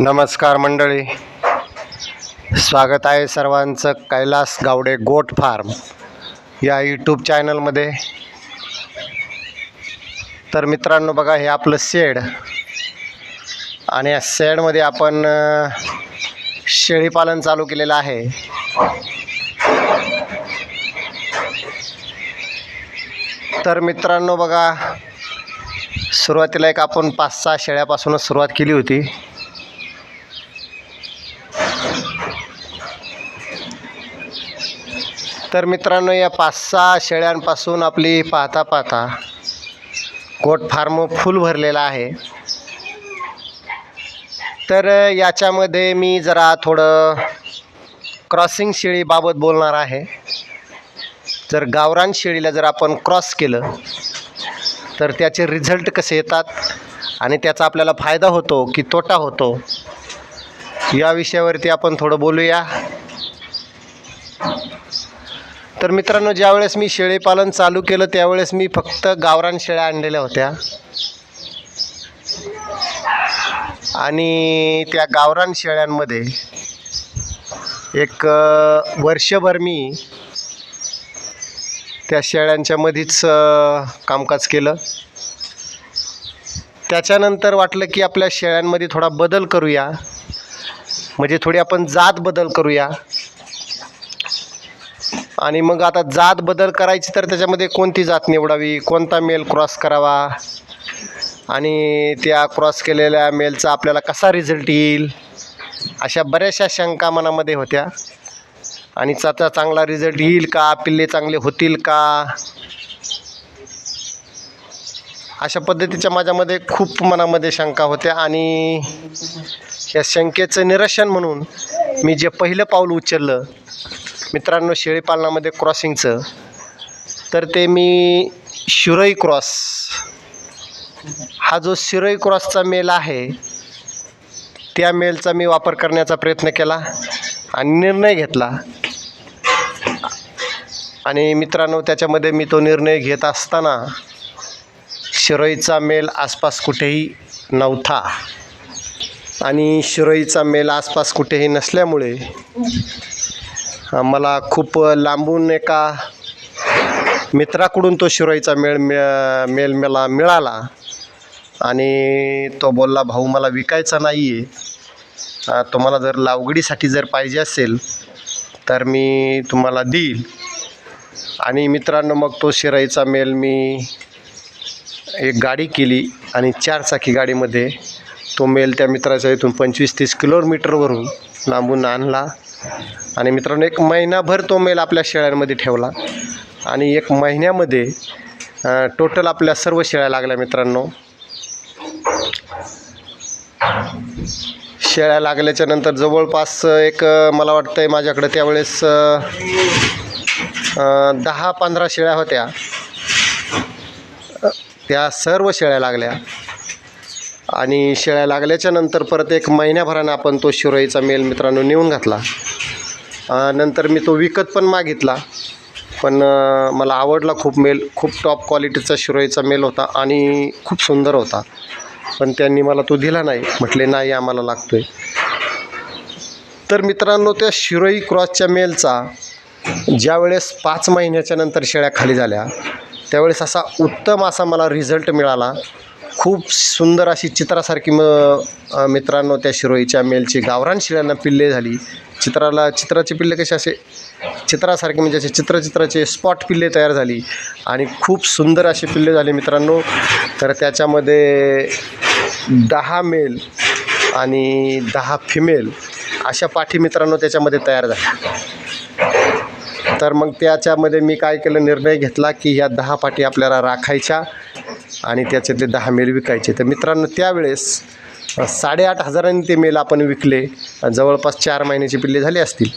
नमस्कार मंडळी. स्वागत आहे सर्वांचं कैलास गावडे गोट फार्म या यूट्यूब चॅनलमध्ये तर मित्रांनो बघा हे आपलं शेड. आणि या शेडमध्ये आपण शेळीपालन चालू केलेलं आहे. तर मित्रांनो बघा सुरुवातीला एक आपण पाच सहा शेळ्यापासूनच सुरुवात केली होती. तर मित्रांनो या पाच सहा शेळ्यांपासून आपली पाहता पाहता गोट फार्म फुल भरलेला आहे. तर याच्यामध्ये मी जरा थोडं क्रॉसिंग शेळीबाबत बोलणार आहे. जर गावरान शेळीला जर आपण क्रॉस केलं तर त्याचे रिझल्ट कसे येतात आणि त्याचा आपल्याला फायदा होतो की तोटा होतो या विषयावरती आपण थोडं बोलूया. तर मित्रांनो ज्यावेळेस मी शेळीपालन चालू केलं त्यावेळेस मी फक्त गावरान शेळ्या आणलेल्या होत्या. आणि त्या गावरान शेळ्यांमध्ये एक वर्षभर मी त्या शेळ्यांच्या मध्येच कामकाज केलं. त्याच्यानंतर वाटलं की आपल्या शेळ्यांमध्ये थोडा बदल करूया. म्हणजे थोडी आपण जात बदल करूया. आणि मग आता जात बदल करायची तर त्याच्यामध्ये कोणती जात निवडावी? कोणता मेल क्रॉस करावा? आणि त्या क्रॉस केलेल्या मेलचा आपल्याला कसा रिझल्ट येईल? अशा बऱ्याचशा शंका मनामध्ये होत्या. आणि त्याचा चांगला रिझल्ट येईल का? पिल्ले चांगले होतील का? अशा पद्धतीच्या माझ्यामध्ये खूप मनामध्ये शंका होत्या आणि या शंकेचं निरसन म्हणून मी जे पहिलं पाऊल उचललं मित्रांनो शेळीपालनामध्ये क्रॉसिंगचं तर ते मी शिरई क्रॉस हा जो शिरई क्रॉसचा मेल आहे त्या मेलचा मी वापर करण्याचा प्रयत्न केला आणि निर्णय घेतला. आणि मित्रांनो त्याच्यामध्ये मी तो निर्णय घेत असताना शिरोईचा मेल आसपास कुठेही नव्हता. आणि शिरोईचा मेल आसपास कुठेही नसल्यामुळे मला खूप लांबून एका मित्राकडून तो शिरोईचा मेळ मेल मला मिळाला. आणि तो बोलला भाऊ मला विकायचा नाही आहे तुम्हाला जर लावगडीसाठी जर पाहिजे असेल तर मी तुम्हाला देईल. आणि मित्रांनो मग तो शिराईचा मेल मी एक गाडी केली आणि चारचाकी गाडीमध्ये तो मेल त्या मित्राच्या इथून पंचवीस तीस किलोमीटरवरून लांबून आणला. आणि मित्रांनो एक महिनाभर तो मेल आपल्या शेळ्यांमध्ये ठेवला. आणि एक महिन्यामध्ये टोटल आपल्या सर्व शेळ्या लागल्या मित्रांनो. शेळ्या लागल्याच्या नंतर जवळपास एक मला वाटतं आहे माझ्याकडं त्यावेळेस दहा पंधरा शेळ्या होत्या. त्या सर्व शेळ्या लागल्या. आणि शेळ्या लागल्याच्या नंतर परत एक महिन्याभरानं आपण तो शिरोईचा मेल मित्रांनो नेऊन घातला. नंतर मी तो विकत पण मागितला. पण मला आवडला खूप मेल खूप टॉप क्वालिटीचा शिरोईचा मेल होता आणि खूप सुंदर होता. पण त्यांनी मला तो दिला नाही. म्हटले नाही आम्हाला लागतो आहे तर मित्रांनो त्या शिरोई क्रॉसच्या मेलचा ज्यावेळेस पाच महिन्याच्या नंतर शेळ्या खाली झाल्या त्यावेळेस असा उत्तम असा मला रिझल्ट मिळाला. खूप सुंदर अशी चित्रासारखी म मित्रांनो त्या शिरोईच्या मेलची गावरान शिळ्यांना पिल्ले झाली. चित्राला चित्राचे पिल्ले कसे असे चित्रासारखे म्हणजे असे चित्रचित्राचे स्पॉट पिल्ले तयार झाली. आणि खूप सुंदर असे पिल्ले झाले मित्रांनो. तर त्याच्यामध्ये दहा मेल आणि दहा फिमेल अशा पाठी मित्रांनो त्याच्यामध्ये तयार झाल्या. तर मग त्याच्यामध्ये मी काय केलं निर्णय घेतला की ह्या दहा पाठी आपल्याला राखायच्या आणि त्याच्यातले दहा मेल विकायचे. तर मित्रांनो त्यावेळेस साडेआठ हजारांनी ते मेल आपण विकले. जवळपास चार महिन्याची पिल्ले झाली असतील.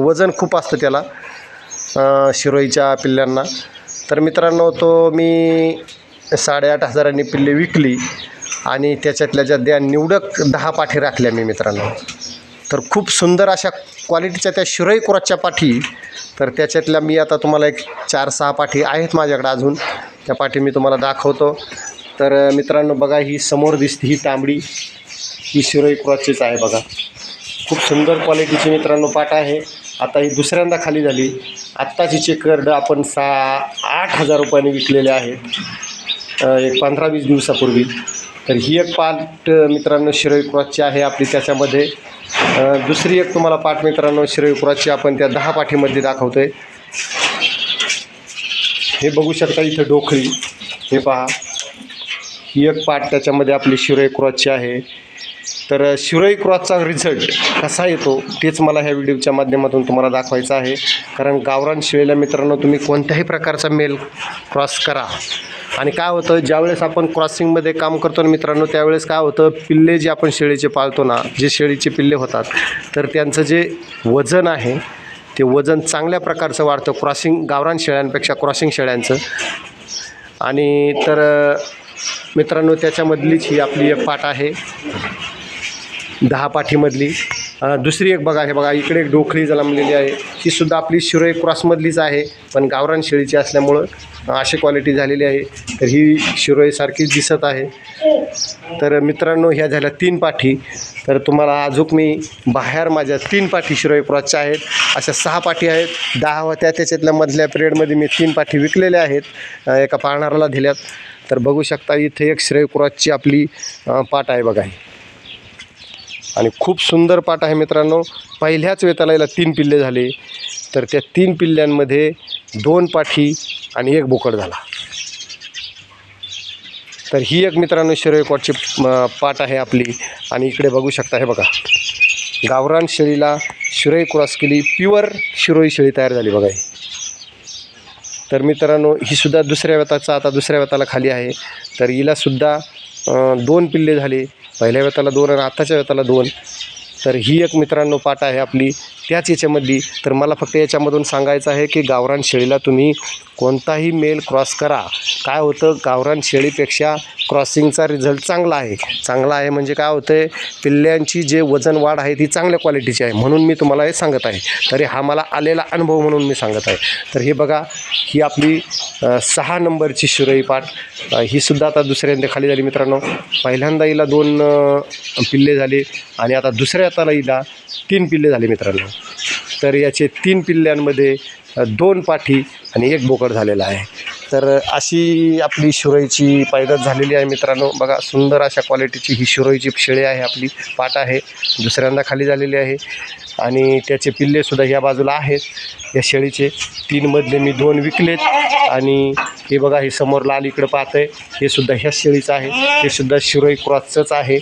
वजन खूप असतं त्याला शिरोईच्या पिल्ल्यांना. तर मित्रांनो तो मी साडेआठ हजारांनी पिल्ले विकली आणि त्याच्यातल्या ज्या द्या निवडक दहा पाठी राखल्या मी मित्रांनो. तर खूप सुंदर अशा क्वालिटीच्या त्या शिरोई कुराच्या पाठी. तर त्याच्यातल्या मी आता तुम्हाला एक चार सहा पाठी आहेत माझ्याकडे अजून. त्या पाठी मी तुम्हाला दाखवतो. तर मित्रांनो बघा ही समोर दिसते ही तांबडी. ही शिरोई क्रॉसचीच आहे बघा. खूप सुंदर क्वालिटीची मित्रांनो पाठ आहे. आता ही दुसऱ्यांदा खाली झाली. आत्ताची चेकर्ड आपण सहा आठ हजार रुपयाने विकलेले आहेत एक पंधरा वीस दिवसापूर्वी. तर ही एक पाठ मित्रांनो शिरोई क्रॉसची आहे आपली त्याच्यामध्ये. दुसरी एक तुम्हाला पाठ मित्रांनो शिरोई आपण त्या दहा पाठीमध्ये दाखवतोय. हे बघू शकता इथं डोकळी हे पहा. ही एक पाठ त्याच्यामध्ये आपली शिरोई क्रॉसची आहे. तर शिरोई क्रॉसचा रिझल्ट कसा येतो तेच मला ह्या व्हिडिओच्या माध्यमातून तुम्हाला दाखवायचं आहे. कारण गावरान शिवेल्या मित्रांनो तुम्ही कोणत्याही प्रकारचा मेल क्रॉस करा. आणि काय होतं ज्यावेळेस आपण क्रॉसिंगमध्ये काम करतो ना मित्रांनो त्यावेळेस काय होतं पिल्ले जे आपण शेळीचे पाळतो ना जे शेळीचे पिल्ले होतात तर त्यांचं जे वजन आहे ते वजन चांगल्या प्रकारचं वाढतं. क्रॉसिंग गावरान शेळ्यांपेक्षा क्रॉसिंग शेळ्यांचं. आणि तर मित्रांनो त्याच्यामधलीच ही आपली एक पाठ आहे. दहा पाठीमधली. दुसरी एक बघा हे बघा इकडे एक डोकळी जलमलेली आहे. ही सुद्धा आपली शिरोई क्रॉसमधलीच आहे पण गावरान शेळीची असल्यामुळं अशी क्वालिटी झालेली आहे. तर ही शिरोईसारखीच दिसत आहे. तर मित्रांनो ह्या झाल्या तीन पाठी. तर तुम्हाला अजूक मी बाहेर माझ्या तीन पाठी शिरोई क्रॉसच्या आहेत. अशा सहा पाठी आहेत. दहा होत्या त्याच्यातल्या मधल्या पिरियडमध्ये मी तीन पाठी विकलेल्या आहेत एका पाळणाराला दिल्यात. तर बघू शकता इथे एक श्रेय क्रॉसची आपली पाट आहे बघा आणि खूप सुंदर पाट आहे मित्रांनो. पहिल्याच वेताला याला तीन पिल्ले झाले. तर त्या तीन पिल्ल्यांमध्ये दोन पाठी आणि एक बोकड झाला. तर ही एक मित्रांनो शिरोईकॉटची पाट आहे आपली. आणि इकडे बघू शकता हे बघा. गावरान शेळीला शिरोई क्रॉस केली. प्युअर शिरोई शेळी तयार झाली बघा तर मित्रांनो ही सुद्धा दुसऱ्या वेताचा आता दुसऱ्या वेताला खाली आहे. तर हिलासुद्धा दोन पिल्ले झाले. पहिल्या वेताला दोन आणि आत्ताच्या वेताला दोन. तर ही एक मित्रांनो पाट आहे आपली. त्याच याच्यामधली. तर मला फक्त याच्यामधून सांगायचं आहे की गावरान शेळीला तुम्ही कोणताही मेल क्रॉस करा. काय होतं? गावरान शेळीपेक्षा क्रॉसिंगचा रिझल्ट चांगला आहे. चांगला आहे म्हणजे काय होतं आहे पिल्ल्यांची जे वजन वाढ आहे ती चांगल्या क्वालिटीची आहे म्हणून मी तुम्हाला हे सांगत आहे. तरी हा मला आलेला अनुभव म्हणून मी सांगत आहे. तर हे बघा ही आपली सहा नंबरची शिरोई पाठ. ही सुद्धा आता दुसऱ्यांदा खाली झाली मित्रांनो. पहिल्यांदा हिला दोन पिल्ले झाले आणि आता दुसऱ्या आता हिला तीन पिल्ले झाले मित्रांनो. तर याचे तीन पिल्ल्यांमध्ये दोन पाठी आणि एक बोकड झालेला आहे. तर अशी आपली शिरोईची पैदास झालेली आहे मित्रांनो. बघा सुंदर अशा क्वालिटीची ही शिरोईची शेळी आहे आपली पाट आहे दुसऱ्यांदा खाली झालेली आहे. आणि त्याचे पिल्लेसुद्धा ह्या बाजूला आहेत. या शेळीचे तीनमधले मी दोन विकलेत. आणि हे बघा हे समोर लाल इकडं पाहत आहे हे सुद्धा ह्या शेळीचं आहे. हे सुद्धा शिरोई क्रॉसचंच आहे.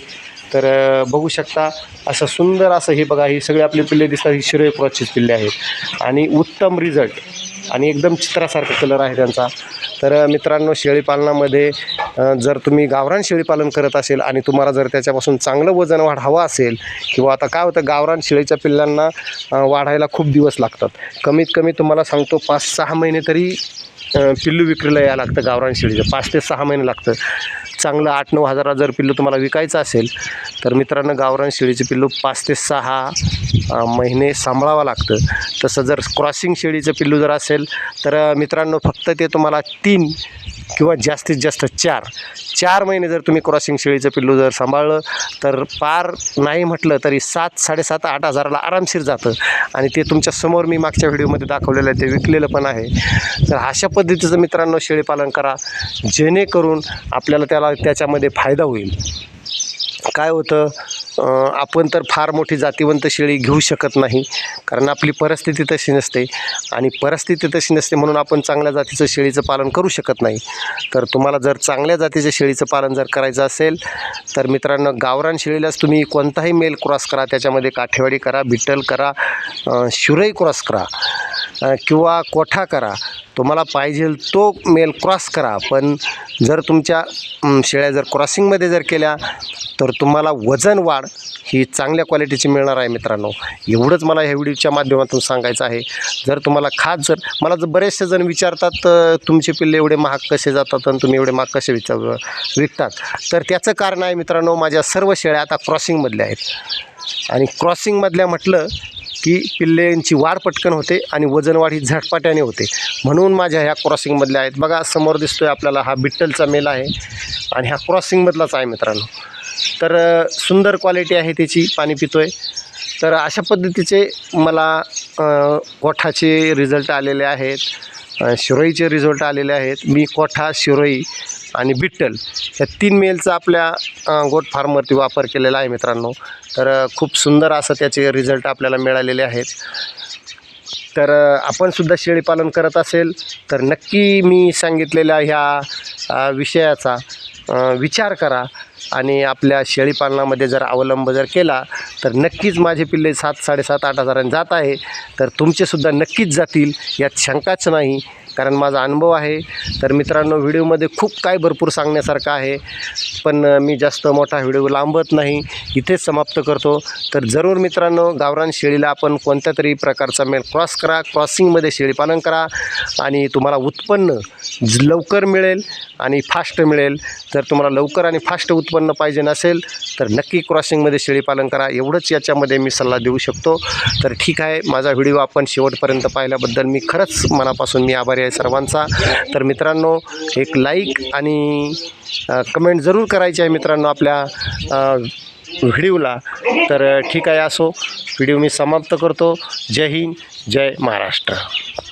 तर बघू शकता असं सुंदर असं हे बघा ही सगळे आपली पिल्ले दिसतात ही शिरोयपुराचीच पिल्ले आहेत. आणि उत्तम रिझल्ट आणि एकदम चित्रासारखा कलर आहे त्यांचा. तर मित्रांनो शेळीपालनामध्ये जर तुम्ही गावरान शेळीपालन करत असेल आणि तुम्हाला जर त्याच्यापासून चांगलं वजन वाढ हवं असेल किंवा आता काय होतं गावरान शेळीच्या पिल्लांना वाढायला खूप दिवस लागतात. कमीत कमी तुम्हाला सांगतो पाच सहा महिने तरी पिल्लू विक्रीला यायला लागतं गावरान शेळीचं. पाच ते सहा महिने लागतं. चांगलं आठ नऊ हजारात जर पिल्लू तुम्हाला विकायचं असेल तर मित्रांनो गावरान शेळीचे पिल्लू पाच ते सहा महिने सांभाळावं लागतं. तसं जर क्रॉसिंग शेळीचं पिल्लू जर असेल तर मित्रांनो फक्त ते तुम्हाला तीन किंवा जास्तीत जास्त चार. चार महिने जर तुम्ही क्रॉसिंग शेळीचं पिल्लू जर सांभाळलं तर पार नाही म्हटलं तरी सात साडेसात आठ हजाराला आरामशीर जातं. आणि ते तुमच्यासमोर मी मागच्या व्हिडिओमध्ये दाखवलेलं आहे ते विकलेलं पण आहे. तर अशा पद्धतीचं मित्रांनो शेळीपालन करा जेणेकरून आपल्याला त्याला त्याच्यामध्ये फायदा होईल. काय होतं? आपण तर फार मोठी जातीवंत शेळी घेऊ शकत नाही कारण आपली परिस्थिती तशी नसते. आणि परिस्थिती तशी नसते म्हणून आपण चांगल्या जातीचं शेळीचं पालन करू शकत नाही. तर तुम्हाला जर चांगल्या जातीच्या शेळीचं पालन जर करायचं असेल तर मित्रांनो गावरान शेळीलाच तुम्ही कोणताही मेल क्रॉस करा त्याच्यामध्ये काठेवाडी करा बिटल करा शुरई क्रॉस करा. किंवा कोठा करा तुम्हाला पाहिजे तो मेल क्रॉस करा. पण जर तुमच्या शेळ्या जर क्रॉसिंगमध्ये जर केल्या तर तुम्हाला वजन वाढ ही चांगल्या क्वालिटीची मिळणार आहे मित्रांनो. एवढंच मला ह्या व्हिडिओच्या माध्यमातून सांगायचं आहे. जर तुम्हाला खास जर मला जर बरेचसे जण विचारतात तुमचे पिल्ले एवढे महाग कसे जातात आणि तुम्ही एवढे महाग कसे विचार विकतात. तर त्याचं कारण आहे मित्रांनो माझ्या सर्व शेळ्या आता क्रॉसिंगमधल्या आहेत. आणि क्रॉसिंगमधल्या म्हटलं की पिल्लेंची वाढ पटकन होते आणि वजनवाढ ही झटपाट्याने होते. म्हणून माझ्या ह्या क्रॉसिंगमधल्या आहेत. बघा समोर दिसतोय आपल्याला हा बिट्टलचा मेल आहे आणि ह्या क्रॉसिंगमधलाच आहे मित्रांनो. तर सुंदर क्वालिटी आहे त्याची पाणी पितो आहे तर अशा पद्धतीचे मला कोठाचे गोठाचे रिझल्ट आलेले आहेत. शिरोईचे रिझल्ट आलेले आहेत. मी कोठा शिरोई आणि बिट्टल या तीन मेलचा आपल्या गोट फार्मवरती वापर केलेला आहे मित्रांनो. तर खूप सुंदर असं त्याचे रिझल्ट आपल्याला मिळालेले आहेत. तर आपणसुद्धा शेळीपालन करत असेल तर नक्की मी सांगितलेल्या ह्या विषयाचा विचार करा. आणि आपल्या शेळीपालनामध्ये जर अवलंब जर केला तर नक्कीच माझे पिल्ले सात साडेसात आठ हजारांनी जात आहे. तर तुमचेसुद्धा नक्कीच जातील यात शंकाच नाही. कारण माझा अनुभव आहे. तर मित्रांनो व्हिडिओमध्ये खूप काय भरपूर सांगण्यासारखं आहे. पण मी जास्त मोठा व्हिडिओ लांबत नाही. इथेच समाप्त करतो. तर जरूर मित्रांनो गावरान शेळीला आपण कोणत्या तरी प्रकारचा मेल क्रॉस करा. क्रॉसिंगमध्ये शेळीपालन करा. आणि तुम्हाला उत्पन्न लवकर मिळेल आणि फास्ट मिळेल. जर तुम्हाला लवकर आणि फास्ट उत्पन्न पाहिजे नसेल तर नक्की क्रॉसिंगमध्ये शेळीपालन करा. एवढंच याच्यामध्ये मी सल्ला देऊ शकतो. तर ठीक आहे माझा व्हिडिओ आपण शेवटपर्यंत पाहिल्याबद्दल मी खरंच मनापासून मी आभारी आहे सर्वांचा. तर मित्रांनो एक लाईक आणि कमेंट जरूर करायची आहे मित्रांनो आपल्या व्हिडिओला. तर ठीक आहे असो. व्हिडिओ मी समाप्त करतो. जय हिंद जय महाराष्ट्र.